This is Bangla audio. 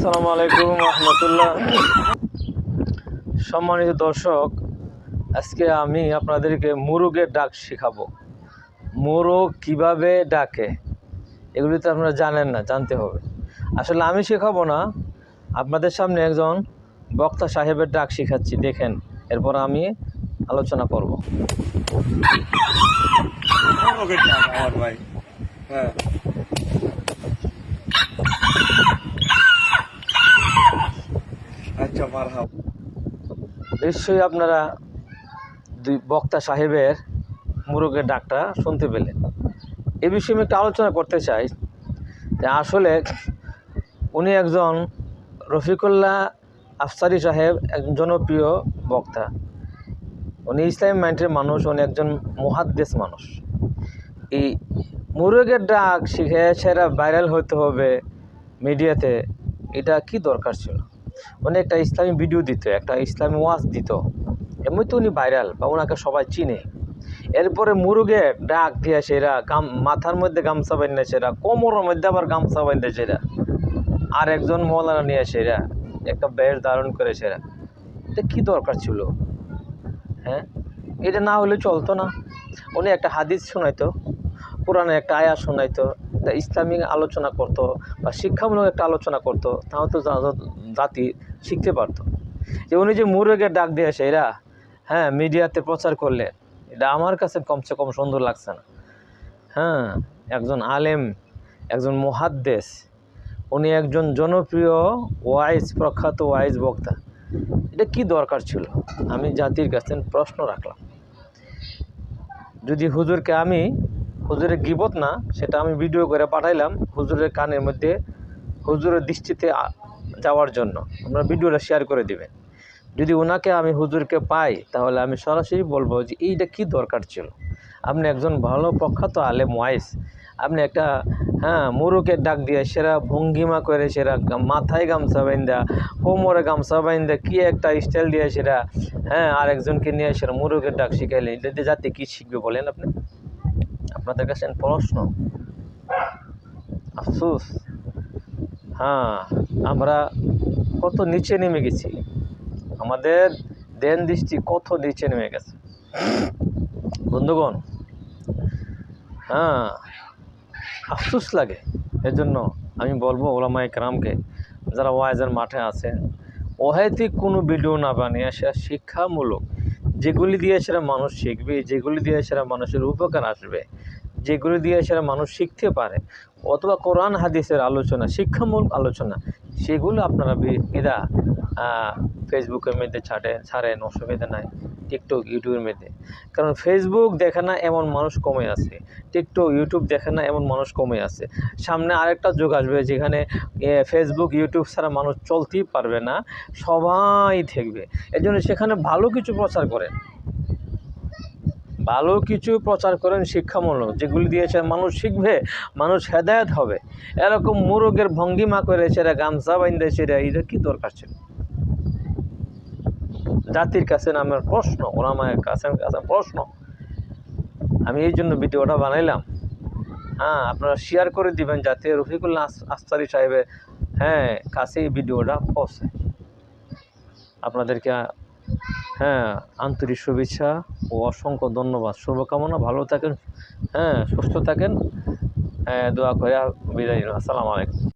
আসসালামু আলাইকুম রহমতুল্লাহ। সম্মানিত দর্শক, আজকে আমি আপনাদেরকে মুরগের ডাক শেখাবো। মোরগ কীভাবে ডাকে, এগুলি তো আপনারা জানেন না, জানতে হবে। আসলে আমি শেখাবো না, আপনাদের সামনে একজন বক্তা সাহেবের ডাক শেখাচ্ছি, দেখেন, এরপর আমি আলোচনা করব। ভাই হ্যাঁ। নিশ্চয়ই আপনারা দুই বক্তা সাহেবের মুরগের ডাকটা শুনতে পেলেন। এ বিষয়ে আমি একটু আলোচনা করতে চাই যে আসলে উনি একজন রফিকুল্লাহ আফসারি সাহেব একজন জনপ্রিয় বক্তা। উনি ইসলাম মাইন্ডের মানুষ, উনি একজন মহাদ্দেশ মানুষ। এই মুরগের ডাক শিখে সেরা ভাইরাল হতে হবে মিডিয়াতে, এটা কি দরকার ছিল? উনি একটা ইসলামী ভিডিও দিত, একটা ইসলামী ওয়াজ দিত। এমনি তো উনি ভাইরাল বা ওনাকে সবাই চিনে। এরপরে মুরুগে ডাক দিয়ে সেরা গাম, মাথার মধ্যে গামছা বান্ধে সেরা, কোমরের মধ্যে আবার গামছা বান্ধে সেরা। আর একজন মৌলানা নিয়ে সেরা, একটা বেশ ধারণ করে সেরা। এটা কী দরকার ছিল? হ্যাঁ? এটা না হলে চলতো না। উনি একটা হাদিস শোনাইতো, কোরআনে একটা আয়া শোনাইতো একটা ইসলামিক আলোচনা করতো বা শিক্ষামূলক একটা আলোচনা করতো, তাও তো জাতি শিখতে পারতো। যে উনি যে মুরগের ডাক দিয়ে আসে, এরা হ্যাঁ মিডিয়াতে প্রচার করলে, এটা আমার কাছে কমসে কম সুন্দর লাগছে না। হ্যাঁ একজন আলেম, একজন মহাদ্দেশ উনি একজন জনপ্রিয় ওয়াইজ, প্রখ্যাত ওয়াইজ বক্তা। এটা কি দরকার ছিল? আমি জাতির কাছে প্রশ্ন রাখলাম। যদি হুজুরকে আমি হুজুরের গিবত না, সেটা আমি ভিডিও করে পাঠাইলাম হুজুরের কানের মধ্যে হুজুরের দৃষ্টিতে যাওয়ার জন্য। আমরা ভিডিওটা শেয়ার করে দিবেন। যদি ওনাকে আমি হুজুরকে পাই, তাহলে আমি সরাসরি বলব যে, এইটা কি দরকার ছিল? আপনি একজন ভালো প্রখ্যাত আলেম, ওয়াইস। আপনি একটা হ্যাঁ মুরুকের ডাক দিয়ে সেরা ভঙ্গিমা করে সেরা মাথায় গামছা বাইন্দা, কোমরে গামছা বাইন্দা, কি একটা স্টাইল দিয়ে সেরা হ্যাঁ আর একজনকে নিয়ে সেরা মুরুকের ডাক শিখাইলে এটা দিয়ে জাতি কী শিখবে বলেন আপনি? আপনাদের কাছে প্রশ্ন। আফসুস। হ্যাঁ আমরা কত নিচে নেমে গেছি। আমাদের দেন দৃষ্টি কত নিচে নেমে গেছে। বন্ধুগণ হ্যাঁ আফসুস লাগে। এজন্য আমি বলব ওলামা একরামকে যারা ওয়াইজের মাঠে আছেন অহেতিক কোনো ভিডিও না বানিয়ে সেটা শিক্ষামূলক। যেগুলি দিয়ে সেটা মানুষ শিখবে, যেগুলি দিয়ে সেটা মানুষের উপকার আসবে যেগুলি দিয়ে সেটা মানুষ শিখতে পারে, অথবা কোরআন, হাদিসের আলোচনা, শিক্ষামূলক আলোচনা, সেগুলো আপনারা এরা ফেসবুকের মধ্যে ছাড়েন ছাড়েন, অসুবিধা নাই, টিকটক, ইউটিউবের মধ্যে। কারণ ফেসবুক দেখে না এমন মানুষ কমে আছে, টিকটক, ইউটিউব দেখে না এমন মানুষ কমে আছে। সামনে আরেকটা যুগ আসবে যেখানে ফেসবুক, ইউটিউব ছাড়া মানুষ চলতেই পারবে না, সবাই থাকবে এই জন্য সেখানে ভালো কিছু প্রচার করেন। ভালো কিছু প্রচার করেন শিক্ষামূলক, যেগুলি দিয়েছে মানুষ শিখবে, মানুষ হেদায়ত হবে। এরকম মুরগের ভঙ্গিমা করে সেরা গামছা বাইন্দে সেরা এটা কি দরকার ছিল? জাতির কাছে নামের প্রশ্ন ওরামায়ের কাছে কাছে প্রশ্ন। আমি এই জন্য ভিডিওটা বানাইলাম। হ্যাঁ আপনারা শেয়ার করে দিবেন যাতে রফিকুল্লাহ আস- আস্তারি সাহেবের হ্যাঁ কাছে এই ভিডিওটা পৌঁছে। আপনাদেরকে হ্যাঁ আন্তরিক শুভেচ্ছা ও অসংখ্য ধন্যবাদ। শুভকামনা, ভালো থাকেন হ্যাঁ সুস্থ থাকেন। হ্যাঁ দোয়া করে বিদায়। আসসালামু আলাইকুম।